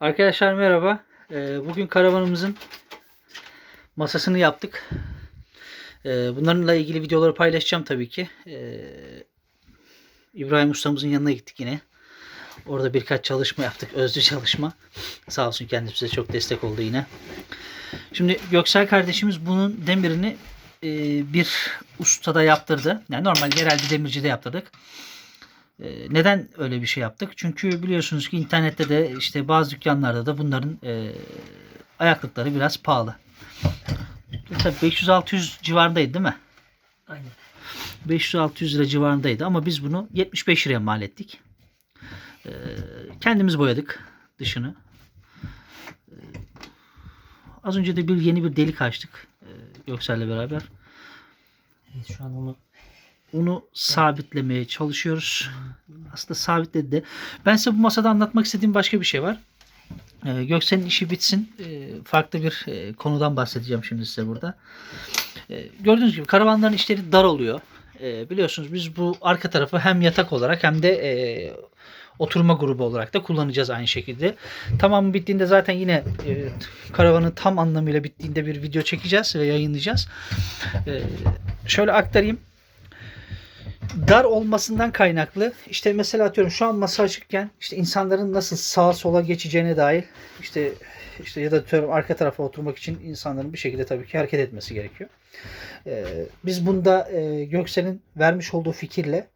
Arkadaşlar merhaba. Ee, Bugün karavanımızın masasını yaptık. Ee, Bunlarla ilgili videoları paylaşacağım tabii ki. Ee, İbrahim ustamızın yanına gittik yine. Orada birkaç çalışma yaptık. Özlü çalışma. Sağ olsun kendisi çok destek oldu yine. Şimdi Göksel kardeşimiz bunun demirini e, bir ustada yaptırdı. Yani normal bir demircide yaptırdık. Ee, Neden öyle bir şey yaptık? Çünkü biliyorsunuz ki internette de işte bazı dükkanlarda da bunların e, ayaklıkları biraz pahalı. Tabii 500-600 civarındaydı değil mi? Aynen. 500-600 lira civarındaydı ama biz bunu 75 liraya mal ettik. Ee, kendimiz boyadık dışını. Ee, az önce de bir yeni bir delik açtık e, Göksel'le beraber. Evet, şu an onu Onu sabitlemeye çalışıyoruz. Aslında sabitledi de. Ben size bu masada anlatmak istediğim başka bir şey var. Ee, Göksel'in işi bitsin. Ee, farklı bir e, konudan bahsedeceğim şimdi size burada. Ee, gördüğünüz gibi karavanların işleri dar oluyor. Biliyorsunuz biz bu arka tarafı hem yatak olarak hem de e, oturma grubu olarak da kullanacağız aynı şekilde. Tamam bittiğinde zaten yine e, karavanın tam anlamıyla bittiğinde bir video çekeceğiz ve yayınlayacağız. Şöyle aktarayım dar olmasından kaynaklı işte mesela atıyorum şu an masa açıkken işte insanların nasıl sağa sola geçeceğine dair işte işte ya da atıyorum arka tarafa oturmak için insanların bir şekilde tabii ki hareket etmesi gerekiyor. Ee, biz bunda e, Göksel'in vermiş olduğu fikirle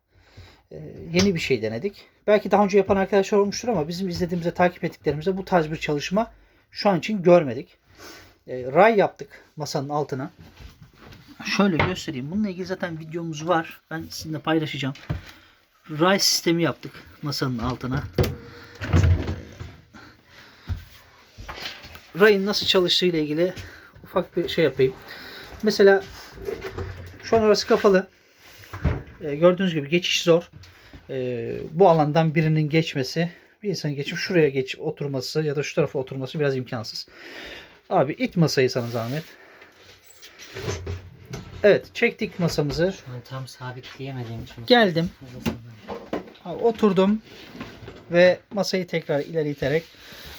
e, yeni bir şey denedik. Belki daha önce yapan arkadaşlar olmuştur ama bizim izlediğimizde takip ettiklerimizde bu tarz bir çalışma şu an için görmedik. E, ray yaptık masanın altına. Şöyle göstereyim. Bununla ilgili zaten videomuz var. Ben sizinle paylaşacağım. Ray sistemi yaptık masanın altına. Rayın nasıl çalıştığı ile ilgili ufak bir şey yapayım. Mesela şu an orası kapalı. Ee, gördüğünüz gibi geçiş zor. Ee, bu alandan birinin geçmesi, bir insanın geçip şuraya geçip oturması ya da şu tarafa oturması biraz imkansız. Abi it masayı sana zahmet. Evet çektik masamızı. şu an tam sabitleyemediğim için. Geldim. Ha, Oturdum ve masayı tekrar ileri iterek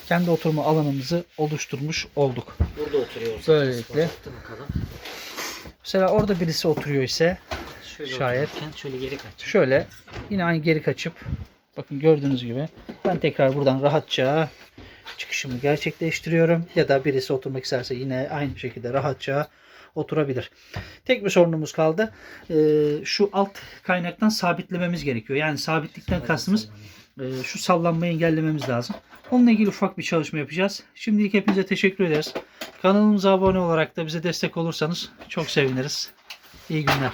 kendi oturma alanımızı oluşturmuş olduk. Burada oturuyoruz. Böylelikle. Mesela orada birisi oturuyor ise Şöyle Şayet. şöyle geri kaç. şöyle yine aynı geri kaçıp bakın gördüğünüz gibi ben tekrar buradan rahatça çıkışımı gerçekleştiriyorum. Ya da birisi oturmak isterse yine aynı şekilde rahatça oturabilir. Tek bir sorunumuz kaldı. Ee, şu alt kaynaktan sabitlememiz gerekiyor. Yani sabitlikten kastımız e, şu sallanmayı engellememiz lazım. Onunla ilgili ufak bir çalışma yapacağız. Şimdilik hepinize teşekkür ederiz. Kanalımıza abone olarak da bize destek olursanız çok seviniriz. İyi günler.